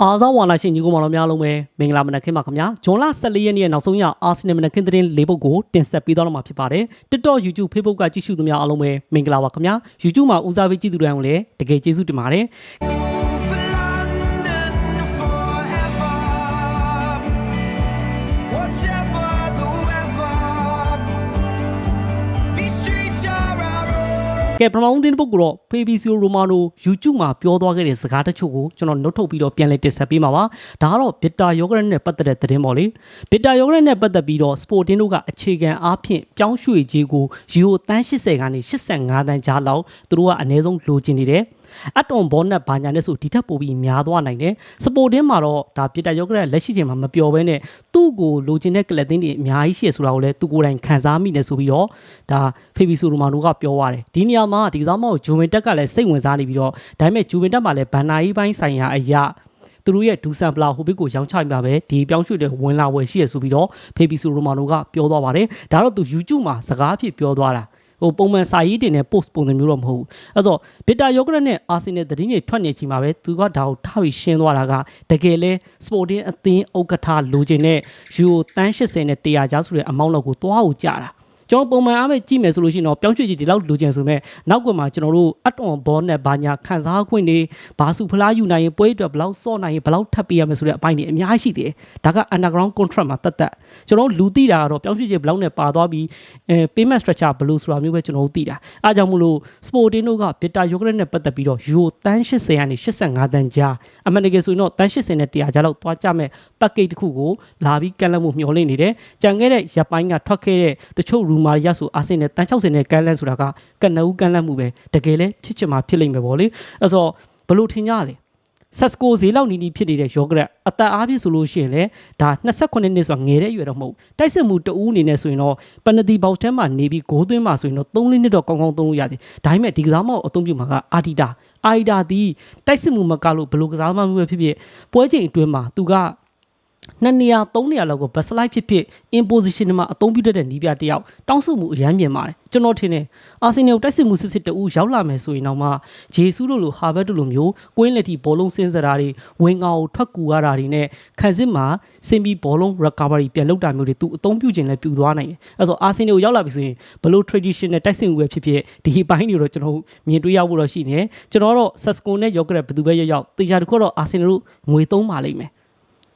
အားသောဝါလာရှင်ညီကိုမောင်တော်များလုံးပဲမင်္ဂလာမနက်ခင်းပါခင်ဗျာဂျွန်လ14ရက်နေ့ရဲ့နောက်ဆုံးရအာဆင်နယ်မနက်ခင်းသတင်း၄ပုဒ်ကိုတင်ဆက်ပေးသွားတော့မှာဖြစ်ပါတယ် TikTok YouTube Facebook ကကြည့်ရှုသူများအားလုံးပဲမင်္ဂလာပါခင်ဗျာ YouTube မှာဦးစားပေးကြည့်သူတိုင်းကိုလည်းတကယ်ကျေးဇူးတင်ပါတယ် ကဲပထမဆုံးတင်းပုတ်ကတော့ Fabrizio Romano YouTube မှာပြောသွားခဲ့တဲ့စကားတချို့ကိုကျွန်တော်နှုတ်ထုတ်ပြီးတော့ပြန်လည်တင်ဆက်ပေးမှာပါဒါကတော့ Bitter Yogurt နဲ့ပတ်သက်တဲ့သတင်းပေါ့လေ Bitter Yogurt နဲ့ပတ်သက်ပြီးတော့ Sporting တို့ကအခြေခံအားဖြင့်ပြောင်းရွှေ့ခြင်းကိုယူရိုတန်း80ကနေ85တန်းကြားလောက်သူတို့ကအနည်းဆုံးလိုချင်နေတယ် အတ်တွန်ဘောနက်ဘာညာနဲ့ဆိုဒီထက်ပိုပြီးများသွားနိုင်တယ်စပိုတင်းမှာတော့ဒါပြစ်တာယောဂရက်လက်ရှိချိန်မှာမပျော်ဘဲနဲ့သူ့ကိုလိုချင်တဲ့ကလပ်သင်းတွေအများကြီးရှိရဆိုတာကိုလည်းသူကိုယ်တိုင်ခံစားမိနေဆိုပြီးတော့ဒါဖေဘီဆိုရိုမာနိုကပြောသွားတယ်ဒီနေရာမှာဒီကစားမကိုဂျူဝင်တက်ကလည်းစိတ်ဝင်စားနေပြီးတော့ဒါပေမဲ့ဂျူဝင်တက်မှာလည်းဘန်နာကြီးပိုင်းဆိုင်ရာအရာသူတို့ရဲ့ဒူဆန်ပလာဟိုဘစ်ကိုရောင်းချပြပဲဒီပြောင်းရွှေ့တဲ့ဝင်လာဝယ်ရှိရဆိုပြီးတော့ဖေဘီဆိုရိုမာနိုကပြောသွားပါတယ်ဒါတော့သူ YouTube မှာစကားအဖြစ်ပြောသွားတာ ဟိုပုံမှန်စာရေးတင်တဲ့ post ပုံစံမျိုးတော့မဟုတ်ဘူးအဲ့တော့ဘီတာယောဂရက်နဲ့အာဆင်နယ်သတင်းတွေထွက်နေချိန်မှာပဲသူကဒါကိုထားပြီးရှင်းသွားတာကတကယ်လဲ sporting အသင်းဥက္ကဋ္ဌလိုချင်တဲ့ယူရိုတန်း80နဲ့100ကျားဆိုတဲ့အမောင်းလောက်ကိုသွားကိုကြာတာကျွန်တော်ပုံမှန်အားဖြင့်ကြည့်မယ်ဆိုလို့ရှိရင်တော့ပြောင်းရွှေ့ကြည့်ဒီလောက်လိုချင်ဆိုမဲ့နောက်ကမှကျွန်တော်တို့အတွန်ဘောနဲ့ဘာညာခန်းစားခွင့်တွေဘာစုဖလားယူနိုင်ရင်ပွဲအတွက်ဘယ်လောက်စော့နိုင်ရင်ဘယ်လောက်ထပ်ပေးရမယ်ဆိုတဲ့အပိုင်းတွေအများကြီးရှိသေးတယ်ဒါက underground contract မှာတက်တက် ကျွန်တော်တို့လူသိတာကတော့ပြောင်းရွှေ့ကြည့်ဘယ်လောက်နဲ့ပါသွားပြီးအဲ payment structure ဘယ်လိုဆိုတာမျိုးပဲကျွန်တော်တို့သိတာအားကြောင့်မလို့ sporting တို့က beta yogurt နဲ့ပတ်သက်ပြီးတော့ euro တန်း80ကနေ85တန်းကြားအမှန်တကယ်ဆိုရင်တော့တန်း80နဲ့100ကြားလောက်သွားကြမဲ့ package တစ်ခုကိုလာပြီးကန့်လန့်မှုမျှော်လင့်နေတယ်ကြံခဲ့တဲ့ရပ်ပိုင်းကထွက်ခဲ့တဲ့တချို့ rumor ရဆိုအာဆင်နယ်တန်း60နဲ့ကန့်လန့်ဆိုတာကကနဦးကန့်လန့်မှုပဲတကယ်လဲဖြစ်ချင်မှာဖြစ်လိမ့်မယ်ပေါ့လေအဲ့ဆိုဘယ်လိုထင်ကြလဲ ဆက်စကိုဈေးလောက်နီးနီးဖြစ်နေတဲ့ယောဂရက်အသက်အားဖြင့်ဆိုလို့ရှိရင်လေဒါ28နှစ်ဆိုတာငယ်တဲ့အရွယ်တော့မဟုတ်တိုက်စစ်မှုတဦးအနေနဲ့ဆိုရင်တော့ပနတီဘောက်ထဲမှာနေပြီးဂိုးသွင်းမှာဆိုရင်တော့3လနှစ်တော့ကောင်းကောင်းသုံးလို့ရတယ်ဒါပေမဲ့ဒီကစားမကိုအသုံးပြုမှာကအာဒီတာအာဒီတာဒီတိုက်စစ်မှုမကလို့ဘယ်လိုကစားမမျိုးပဲဖြစ်ဖြစ်ပွဲချိန်အတွင်းမှာသူကနှစ်နေရာသုံးနေရာလောက်ကိုဘတ်စလိုက်ဖြစ်ဖြစ် imposition မှာအသုံးပြုတတ်တဲ့နီးပြတစ်ယောက်တောင်းဆိုမှုအရမ်းမြင်ပါတယ် ကျွန်တော်ထင်တယ်အာဆင်နယ်ကိုတိုက်စစ်မှုစစ်စစ်တူရောက်လာမယ်ဆိုရင်တော့မှဂျေဆုတို့လိုဟာဘတ်တို့လိုမျိုးကွင်းလက်ထိဘောလုံးစင်းစရာတွေဝင်ငါကိုထွက်ကူရတာတွေနဲ့ခန်းစစ်မှာစင်ပြီးဘောလုံး recovery ပြန်လုပ်တာမျိုးတွေသူအသုံးပြုခြင်းလည်းပြုသွားနိုင်တယ်အဲဆိုအာဆင်နယ်ကိုရောက်လာပြီဆိုရင်ဘလို့ traditional တိုက်စစ်မှုပဲဖြစ်ဖြစ်ဒီဘိုင်းတွေတော့ကျွန်တော်တို့မြင်တွေ့ရဖို့တော့ရှိနေတယ်ကျွန်တော်တော့ Sasco နဲ့ Yogurt ဘယ်သူပဲရောက်ရောက်တေချာတခုတော့အာဆင်နယ်တို့ငွေသုံးပါလိမ့်မယ်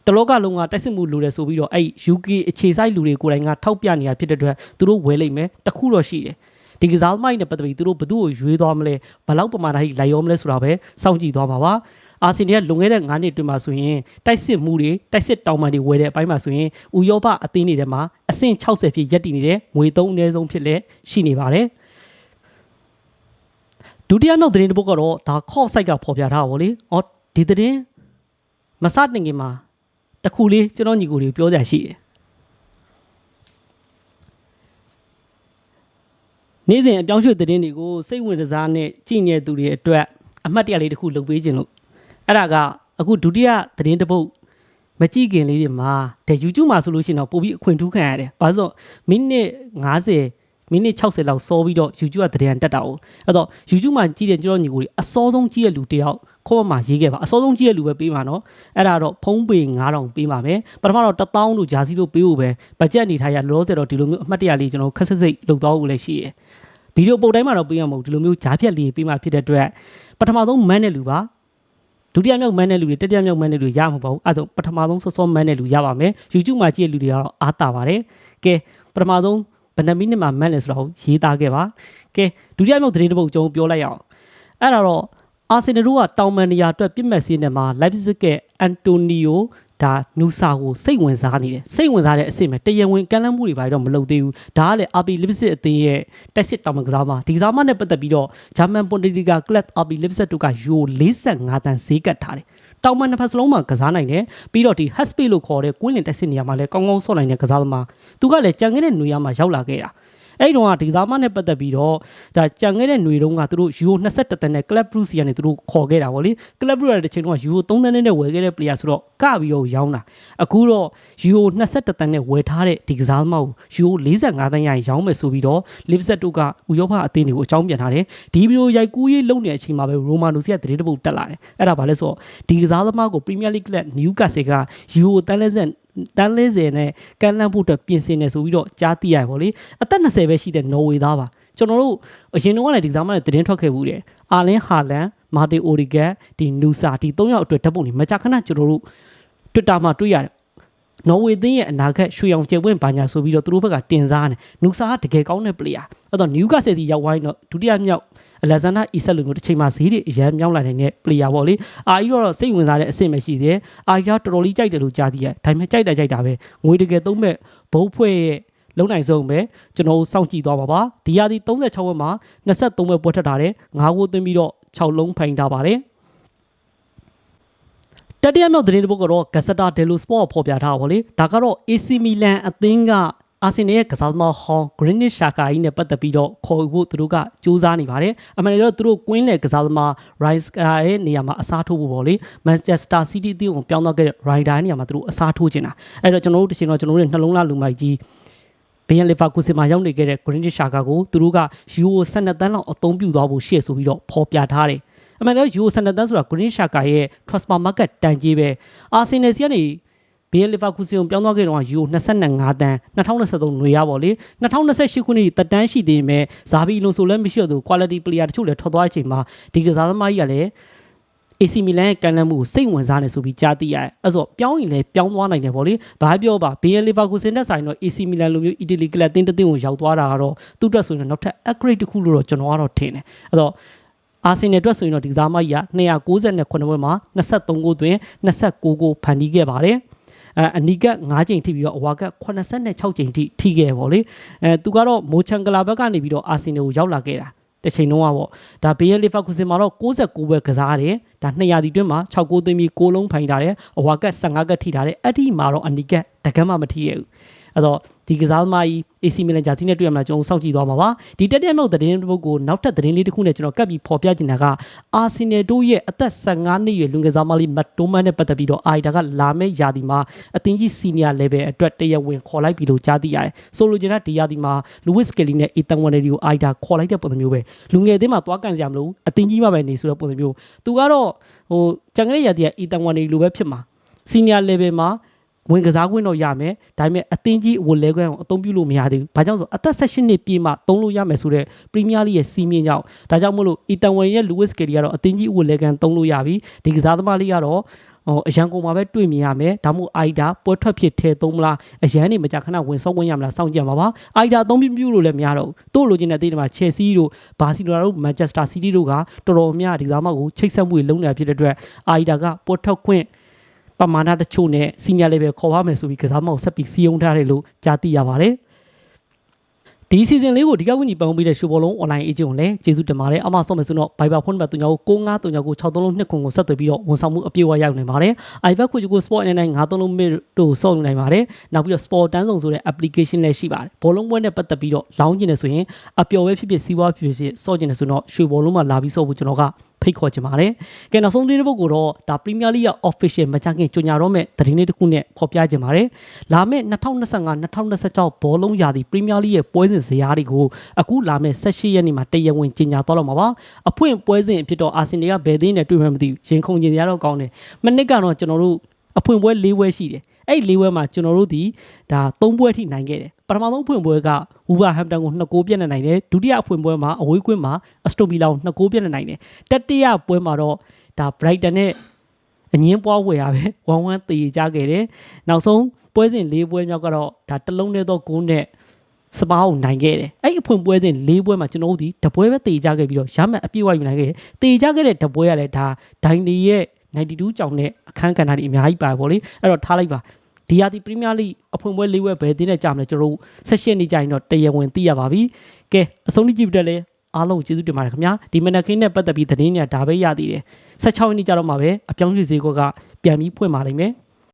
တလောကလုံးကတိုက်စစ်မှုလူတယ်ဆိုပြီးတော့အဲ့ UK အခြေစိုက်လူတွေကိုယ်တိုင်ကထောက်ပြနေတာဖြစ်တဲ့အတွက်သူတို့ဝယ်လိုက်မယ်တခုတော့ရှိတယ်ဒီကစားသမိုင်းနဲ့ပတ်သက်ပြီးသူတို့ဘသူ့ကိုရွေးသွားမလဲဘယ်လောက်ပမာဏထိလိုက်ရောမလဲဆိုတာပဲစောင့်ကြည့်သွားပါပါအာဆင်နယ်ကလွန်ခဲ့တဲ့9နှစ်အတွင်းမှာဆိုရင်တိုက်စစ်မှုတွေတိုက်စစ်တောင်ပန်တွေဝယ်တဲ့အပိုင်းမှာဆိုရင်ဥရောပအသင်းတွေထဲမှာအဆင့်60ဖြစ်ရပ်တည်နေတဲ့ငွေသုံးအနည်းဆုံးဖြစ်လက်ရှိနေပါတယ်ဒုတိယမြောက်သတင်းတစ်ပုဒ်ကတော့ဒါ call site ကဖော်ပြထားတာဗောလေ။အော်ဒီသတင်းမစတင်ခင်မှာ တစ်ခုလေးကျွန်တော်ညီကိုတွေကိုပြောကြရှိတယ်နေ့စဉ်အပြောင်းရွှေ့သတင်းတွေကိုစိတ်ဝင်စားနဲ့ကြည်နေတဲ့သူတွေအတွက်အမှတ်တရလေးတစ်ခုလုပ်ပေးခြင်းလို့အဲ့ဒါကအခုဒုတိယသတင်းတစ်ပုဒ်မကြည့်ခင်လေးတွေမှာတဲ့ YouTube မှာဆိုလို့ရှိရင်တော့ပို့ပြီးအခွင့်ထူးခံရတယ်။ဘာလို့လဲဆိုတော့မိနစ်90 မိနစ်60လောက်စောပြီးတော့ YouTube ကသတင်းတက်တာ哦အဲ့တော့ YouTube မှာကြည့်တဲ့ကျွန်တော်ညီကိုတွေအစောဆုံးကြည့်တဲ့လူတယောက်ခေါ်မှရေးခဲ့ပါအစောဆုံးကြည့်တဲ့လူပဲပေးပါနော်အဲ့ဒါတော့ဖုံးပေ9000ပေးပါမယ်ပထမတော့1000လို့ဂျာစီလို့ပေးဖို့ပဲဘတ်ဂျက်အနေထားရလောလောဆယ်တော့ဒီလိုမျိုးအမှတ်တရလေးကျွန်တော်ခက်ဆက်စိတ်လုပ်သွားဖို့လည်းရှိရယ်ဗီဒီယိုပုတ်တိုင်းမှာတော့ပေးရမဟုတ်ဒီလိုမျိုးဂျားဖြတ်လေးပေးမှဖြစ်တဲ့အတွက်ပထမဆုံးမန်းတဲ့လူပါဒုတိယမြောက်မန်းတဲ့လူတွေတတိယမြောက်မန်းတဲ့လူရမှာမဟုတ်ဘူးအဲ့ဒါပထမဆုံးစောစောမန်းတဲ့လူရပါမယ် YouTube မှာကြည့်တဲ့လူတွေကတော့အားတာပါတယ်ကဲပထမဆုံး ဘယ်နှမိနစ်မှာမန်းလဲဆိုတာကိုရေးသားခဲ့ပါကဲဒုတိယမြောက်သတင်းတစ်ပုဒ်ကျွန်တော်ပြောလိုက်ရအောင်အဲ့ဒါတော့အာဆင်နယ်တို့ကတောင်မန်နေရာအတွက်ပြစ်မှတ်စင်းထဲမှာလိုက်ပစ်ကအန်တိုနီယို ဒါနူဆာကိုစိတ်ဝင်စားနေတယ်စိတ်ဝင်စားတဲ့အစ်စ်မဲ့တရဝင်ကမ်းလှမ်းမှုတွေဘာတွေတော့မလုပ်သေးဘူးဒါကလည်းအာပီလစ်ပစ်အသင်းရဲ့တက်စစ်တောင်မန်ကစားမဒီကစားမနဲ့ပတ်သက်ပြီးတော့ဂျာမန်ပွန်တီလီဂါကလပ်အာပီလစ်ပစ်တို့ကယူ45တန်ဈေးကတ်ထားတယ်တောင်မန်နှစ်ဖက်စလုံးမှာကစားနိုင်တယ်ပြီးတော့ဒီ hut space လို့ခေါ်တဲ့ကွင်းလင်တက်စစ်နေရာမှာလည်းကောင်းကောင်းဆော့နိုင်တဲ့ကစားသမားသူကလည်းကြံခဲ့တဲ့နေရာမှာရောက်လာခဲ့တာ အဲ့ဒီတော့ကဒီကစားမနဲ့ပတ်သက်ပြီးတော့ဒါကြံခဲ့တဲ့ຫນွေတုန်းကသူတို့ Euro 22တန်းနဲ့ Club Brugge ကနေသူတို့ခေါ်ခဲ့တာဗောလေ Club Brugge ရဲ့တစ်ချိန်တုန်းက Euro 3တန်းနဲ့ဝယ်ခဲ့တဲ့ player ဆိုတော့ကပြီးတော့ရောင်းတာအခုတော့ Euro 22တန်းနဲ့ဝယ်ထားတဲ့ဒီကစားသမားကို Euro 45တန်းရရင်ရောင်းမယ်ဆိုပြီးတော့ Leipzig တို့ကဥရောပအသင်းတွေကိုအကြောင်းပြန်ထားတယ်ဒီဗီဒီယိုရိုက်ကူးရေးလုပ်နေတဲ့အချိန်မှာပဲ Romano စီကသတင်းတစ်ပုဒ်တက်လာတယ်အဲ့ဒါဘာလဲဆိုတော့ဒီကစားသမားကို Premier League က Newcastle က Euro တန်းလဲဆက် တန်း40နဲ့ကန်လန့်ဖို့အတွက်ပြင်ဆင်နေဆိုပြီးတော့ကြားသိရတယ်ဗောလေအသက်20ပဲရှိတဲ့နော်ဝေသားပါကျွန်တော်တို့အရင်တော့လည်းဒီကစားမနဲ့သတင်းထွက်ခဲ့ဘူးတယ်အာလင်ဟာလန်မာတီအိုရီဂက်ဒီနူဆာဒီ၃ယောက်အတွက်ဓာတ်ပုံတွေမကြာခဏကျွန်တော်တို့ Twitter မှာတွေ့ရတယ်နော်ဝေသင်းရဲ့အနာဂတ်ရွှေအောင်ကျယ်ပွင့်ပါညာဆိုပြီးတော့သူတို့ဘက်ကတင်စားတယ်နူဆာကတကယ်ကောင်းတဲ့ player အဲ့တော့နျူကာဆယ်စီရောက်ဝိုင်းတော့ဒုတိယမြောက်အ လက်ဇန်ဒါအီဆက်လိုမျိုးတစ်ချိန်မှာဈေးတွေအရန်မြောင်းလာနိုင်တဲ့ player ပေါ့လေအာအီတော့စိတ်ဝင်စားတဲ့အဆင့်ပဲရှိသေးတယ်အာအီကတော်တော်လေးကြိုက်တယ်လို့ကြားသိရတယ်ဒါပေမဲ့ကြိုက်တာကြိုက်တာပဲငွေတကယ်သုံးမဲ့ဘုတ်ဖွဲ့ရဲ့လုံးနိုင်ဆုံးပဲကျွန်တော်စောင့်ကြည့်သွားပါပါဒီရာသီ36ဝက်မှာ23ဝက်ပွဲထွက်ထားတယ်9ဂိုးသွင်းပြီးတော့6လုံးဖိုင်ထားပါတယ်တတိယမြောက်သတင်းတစ်ပုဒ်ကတော့ဂစတာဒယ်လိုစပေါ့ဖော်ပြထားပါဗောလေဒါကတော့ AC Milan အသင်းက အာဆင်နယ်ရဲ့ကစားသမားဟောင်း Granit Xhaka ကြီးနဲ့ပတ်သက်ပြီးတော့ခေါ်ယူဖို့သူတို့ကစူးစမ်းနေပါတယ်။အမှန်တကယ်တော့သူတို့ကွင်းလေကစားသမား Rice ရဲ့နေရာမှာအစားထိုးဖို့ပေါ့လေ။ Manchester City အသင်းကိုပြောင်းသွားခဲ့တဲ့ Ryder နေရာမှာသူတို့အစားထိုးချင်တာ။အဲ့တော့ကျွန်တော်တို့တစ်ချိန်တော့ကျွန်တော်တို့ရဲ့နှလုံးသားလူမိုက်ကြီးဘီယန်လီဗာကူစင်မှာရောက်နေခဲ့တဲ့ Granit Xhaka ကိုသူတို့ကယူရို12တန်းလောက်အသုံးပြုသွားဖို့ရှေ့ဆိုပြီးတော့ဖော်ပြထားတယ်။အမှန်တော့ယူရို12တန်းဆိုတာ Granit Xhaka ရဲ့ transfer market တန်ကြီးပဲ။ Arsenal စီကနေ ဘီယန်လီဗာကူစင်ကိုပြောင်းသွားခဲ့တော့ယူ25တန်း2023ຫນွေရပါလေ2028ခုနှစ်တက်တန်းရှိသေးပေမဲ့ဇာဘီလုံဆိုလည်းမရှိတော့သူ quality player တချို့လည်းထွက်သွားတဲ့အချိန်မှာဒီကစားသမားကြီးကလည်း AC Milan ရဲ့ကန်လန့်မှုကိုစိတ်ဝင်စားနေဆိုပြီးကြားသိရတယ်။အဲ့ဆိုပြောင်းရင်လည်းပြောင်းသွားနိုင်တယ်ဗောလေ။ဘာပြောပါဘီယန်လီဗာကူစင်နဲ့ဆိုင်တော့ AC Milan လိုမျိုးအီတလီကလပ်တင်းတစ်တင်းကိုရောက်သွားတာကတော့သူ့အတွက်ဆိုရင်နောက်ထပ် upgrade တစ်ခုလို့တော့ကျွန်တော်ကတော့ထင်တယ်။အဲ့တော့အာဆင်နယ်အတွက်ဆိုရင်တော့ဒီကစားမကြီးက298ပွဲမှာ23ဂိုးသွင်း29ဂိုးဖန်တီးခဲ့ပါတယ်။ အဲအနီက9ချိန်ထိပြီးတော့အဝါက86ချိန်ထိထိခဲ့ပါဗောလေအဲသူကတော့မိုချန်ဂလာဘက်ကနေပြီးတော့အာဆင်နယ်ကိုရောက်လာခဲ့တာတစ်ချိန်လုံးကပေါ့ဒါဘေးယန်လီဗာကူစင်မှာတော့69ပဲကစားတယ်ဒါ200ဒီတွင်းမှာ6ဂိုးသွင်းပြီး6လုံးဖိုင်ထားတယ်အဝါက15ကထိထားတယ်အဲ့ဒီမှာတော့အနီကတကမ်းမှမထိရဘူး အဲ့တော့ဒီကစားသမားကြီး AC Milan ဂျာစီနဲ့တွေ့ရမှာကျွန်တော်စောင့်ကြည့်သွားမှာပါဒီတက်တဲ့မြောက်သတင်းတစ်ပုဒ်ကိုနောက်ထပ်သတင်းလေးတစ်ခုနဲ့ကျွန်တော်ကပ်ပြီးဖော်ပြချင်တာကအာဆင်နယ်တို့ရဲ့အသက်15နှစ်ရွယ်လူငယ်စားမလေးမတ်တိုမန်နဲ့ပတ်သက်ပြီးတော့အာဒါကလာမယ့်ယာဒီမှာအသင်းကြီး senior level အတွက်တရားဝင်ခေါ်လိုက်ပြီလို့ကြားသိရတယ်ဆိုလိုချင်တာဒီယာဒီမှာ Lewis Kelly နဲ့ Ethan Waneri ကိုအာဒါခေါ်လိုက်တဲ့ပုံစံမျိုးပဲလူငယ်အသင်းမှာသွားကန်စရာမလိုဘူးအသင်းကြီးမှပဲနေဆိုတဲ့ပုံစံမျိုးသူကတော့ဟိုကြံကလေးယာဒီက Ethan Waneri လိုပဲဖြစ်မှာ senior level မှာ ဝင်ကစားခွင့်တော့ရမယ်ဒါပေမဲ့အသင်းကြီးဝလဲခွင့်အောင်အသုံးပြုလို့မရသေးဘူး။ဘာကြောင့်ဆိုအသက်16နှစ်ပြည့်မှသုံးလို့ရမယ်ဆိုတော့ပရီးမီးယားလိရဲ့စီးမြင့်ကြောင့်ဒါကြောင့်မို့လို့အီတန်ဝင်ရဲ့လူးဝစ်ကယ်ရီကတော့အသင်းကြီးဝလဲခွင့်သုံးလို့ရပြီ။ဒီကစားသမားလေးကတော့ဟိုအရန်ကုန်မှာပဲတွေ့မြင်ရမယ်ဒါမှမဟုတ်အိုက်ဒါပွဲထွက်ဖြစ်ထဲသုံးမလားအရန်နေမကြခဏဝင်ဆောက်ဝင်ရမလားစောင့်ကြည့်ရမှာပါအိုက်ဒါအသုံးပြုပြုလို့လည်းမရတော့ဘူးတို့လိုချင်တဲ့အသင်းတွေမှာချယ်ဆီတို့ဘာစီလိုနာတို့မန်ချက်စတာစီးတီးတို့ကတော်တော်များဒီကစားမကိုချိတ်ဆက်မှုတွေလုပ်နေတာဖြစ်တဲ့အတွက်အိုက်ဒါကပွဲထွက်ခွင့် ပမာဏတချို့နဲ့ senior level ခေါ်ပါမယ်ဆိုပြီးကစားမကိုဆက်ပြီးစီယုံထားတယ်လို့ကြားသိရပါတယ်ဒီ season လေးကိုဒီကဝင်းကြီးပန်ပေးတဲ့ရှိုးဘောလုံး online agent ကိုလည်းကျေးဇူးတင်ပါတယ်အမဆော့မယ်ဆိုတော့ Viber phone number 39ကို6939ကို63လုံး2ခုကိုဆက်သွယ်ပြီးတော့ဝန်ဆောင်မှုအပြည့်အဝရောက်နိုင်ပါတယ် iPad ကိုကို sport နဲ့93လုံး mid တို့ဆော့ယူနိုင်ပါတယ်နောက်ပြီးတော့ sport တန်းဆောင်ဆိုတဲ့ application လည်းရှိပါတယ်ဘောလုံးပွဲနဲ့ပတ်သက်ပြီးတော့လောင်းကျင်နေဆိုရင်အပျော်ပဲဖြစ်ဖြစ်စီးပွားဖြစ်ဖြစ်ဆော့ကျင်နေဆိုတော့ရွှေဘောလုံးမှာလာပြီးဆော့ဖို့ကျွန်တော်က ဖိတ်ခေါ်ချင်ပါတယ်။ကဲနောက်ဆုံးသတင်းတစ်ပုဒ်ကိုတော့ဒါ Premier League ရဲ့ official မချခင်ကြေညာတော့မဲ့သတင်းလေးတစ်ခုနဲ့ဖော်ပြချင်ပါတယ်။လာမယ့်2025-2026ဘောလုံးရာသီ Premier League ရဲ့ပွဲစဉ်ဇယားတွေကိုအခုလာမယ့်18ရက်နေ့မှာတရားဝင်ကြေညာတော့တော့မှာပါ။အဖွင့်ပွဲစဉ်အဖြစ်တော့ Arsenal ကဘယ်သင်းနဲ့တွေ့မှမသိဘူး။ရင်ခုန်ကျင်ရတော့ကောင်းတယ်။မနစ်ကတော့ကျွန်တော်တို့အဖွင့်ပွဲ၄ပွဲရှိတယ်။အဲ့ဒီ၄ပွဲမှာကျွန်တော်တို့ဒီဒါ၃ပွဲထိနိုင်ခဲ့တယ် ပထမဆုံးဖွင့်ပွဲကဝူဗာဟမ်တန်ကို2ဂိုးပြတ်နေနိုင်တယ်ဒုတိယဖွင့်ပွဲမှာအဝေးကွင်းမှာအစတိုဗီလာကို2ဂိုးပြတ်နေနိုင်တယ်တတိယပွဲမှာတော့ဒါဘရိုက်တန်နဲ့အငင်းပွားဝယ်ရပဲဝမ်ဝမ်တေကြခဲ့တယ်နောက်ဆုံးပွဲစဉ်၄ပွဲမြောက်ကတော့ဒါတလုံးနဲ့တော့ဂိုးနဲ့စပါးကိုနိုင်ခဲ့တယ်အဲ့အဖွင့်ပွဲစဉ်၄ပွဲမှာကျွန်တော်တို့ဒီတပွဲပဲတေကြခဲ့ပြီးတော့ရမှတ်အပြည့်အဝယူနိုင်ခဲ့တယ်တေကြခဲ့တဲ့တပွဲကလည်းဒါဒိုင်လီရဲ့92ကြောင်နဲ့အခန်းကဏ္ဍတွေအများကြီးပါဗောလေအဲ့တော့ထားလိုက်ပါ ဒီယာတီပရီးမီးယားလိအဖွင့်ပွဲ၄ဝက်ပဲတင်းနဲ့ကြာမလဲကျွန်တော်တို့ဆက်ရှင်းနေကြရင်တော့တရားဝင်သိရပါပြီ။ကဲအဆုံးထိကြည့်ပြတဲ့လဲအားလုံးကျေးဇူးတင်ပါတယ်ခင်ဗျာ။ဒီမနက်ခင်းနဲ့ပတ်သက်ပြီးသတင်းတွေကဒါပဲရသေးတယ်။16ရက်နေ့ကျတော့မှပဲအပြောင်းရွှေ့ဈေးကွက်ကပြန်ပြီးဖွင့်ပါလိမ့်မယ်။